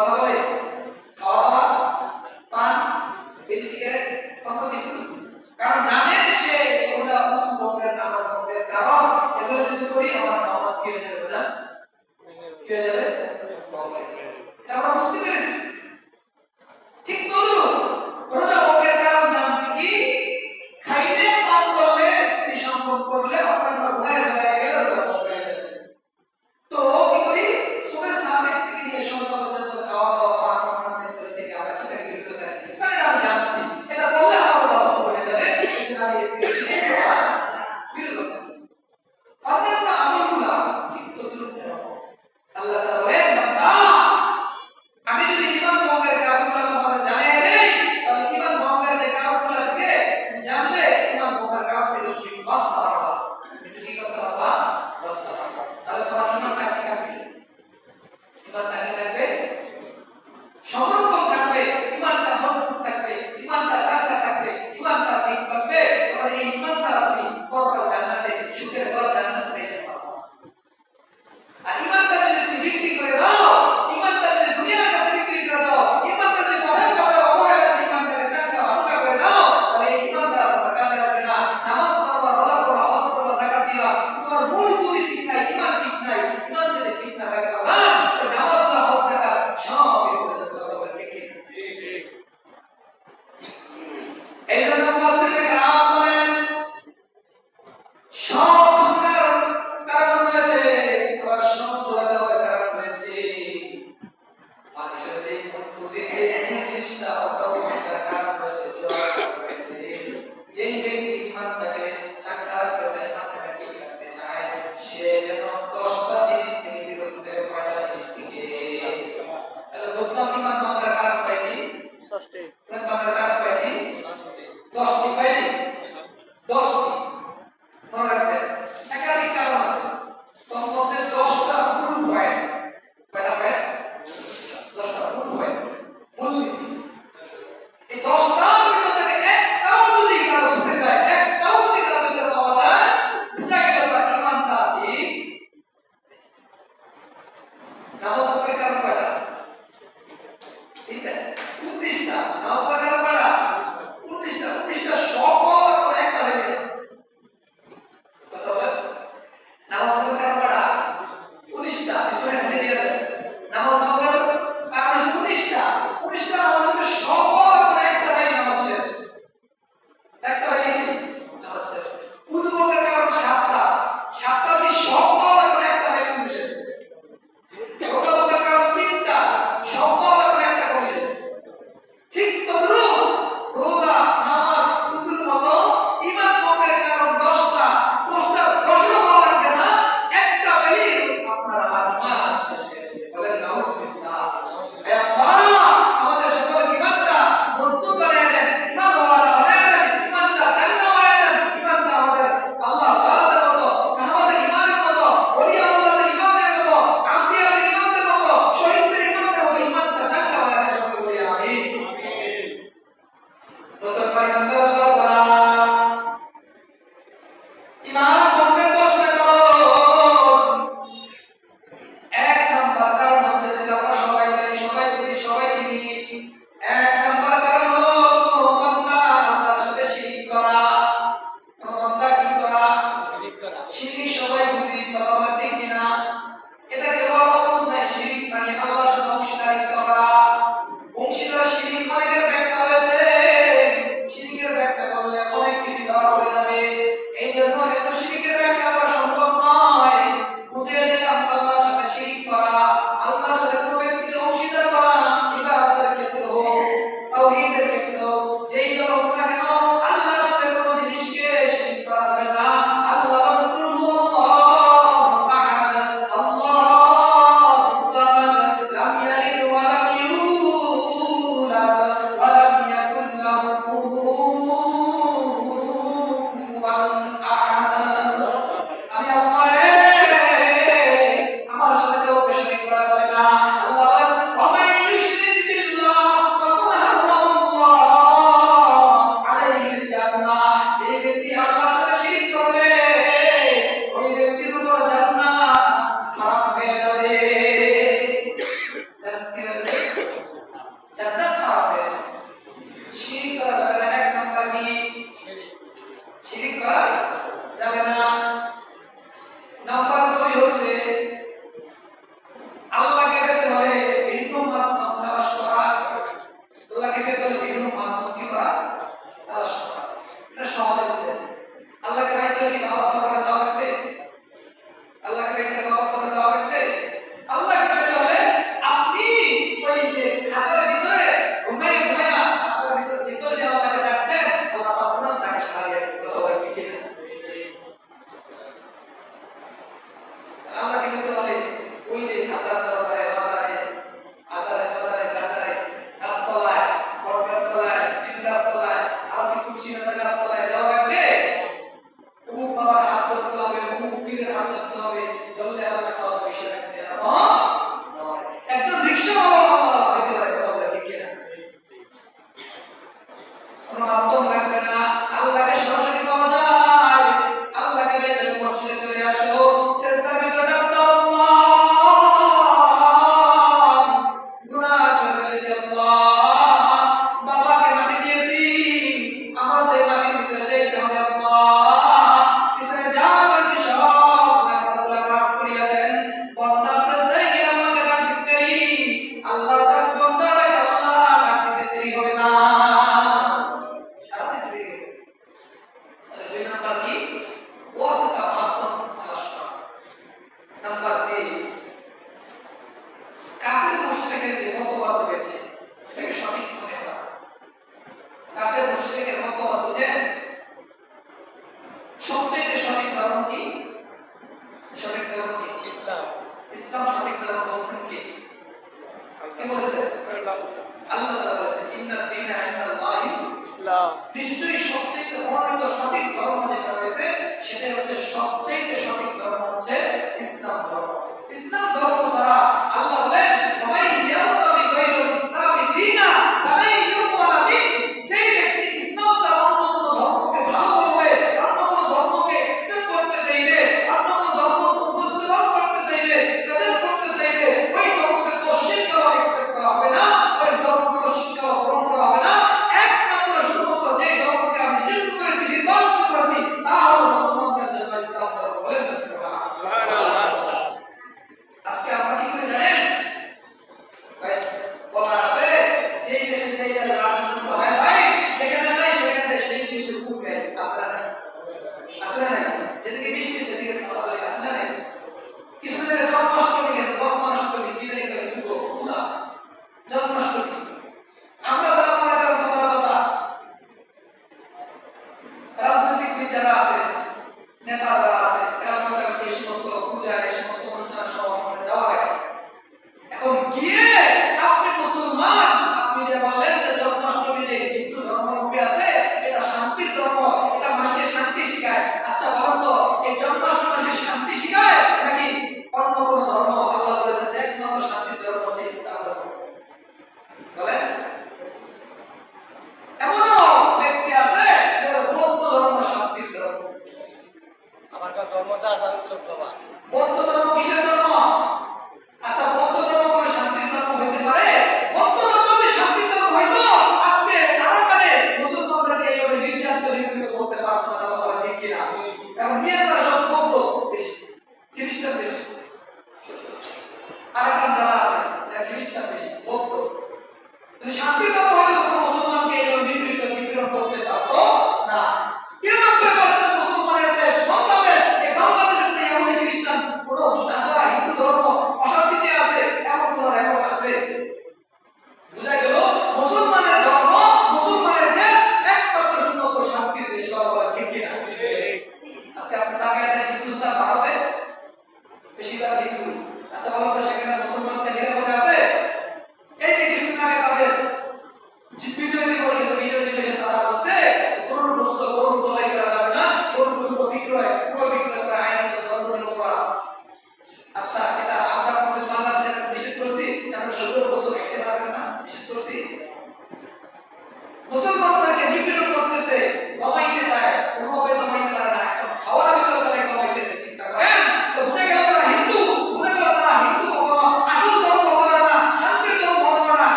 Fala, galera. Ama gol golü çıkmayı, imam çıkmayı, imam dedi çıkmayı. Ha! não Now, de I ইসলাম নিশ্চয়ই সবচেয়ে প্রমাণিত সঠিক ধর্ম যেটা রয়েছে, সেটাই হচ্ছে সবচেয়ে সঠিক ধর্ম হচ্ছে ইসলাম ধর্ম। ইসলাম ধর্ম ছাড়া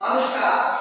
Vamos cá.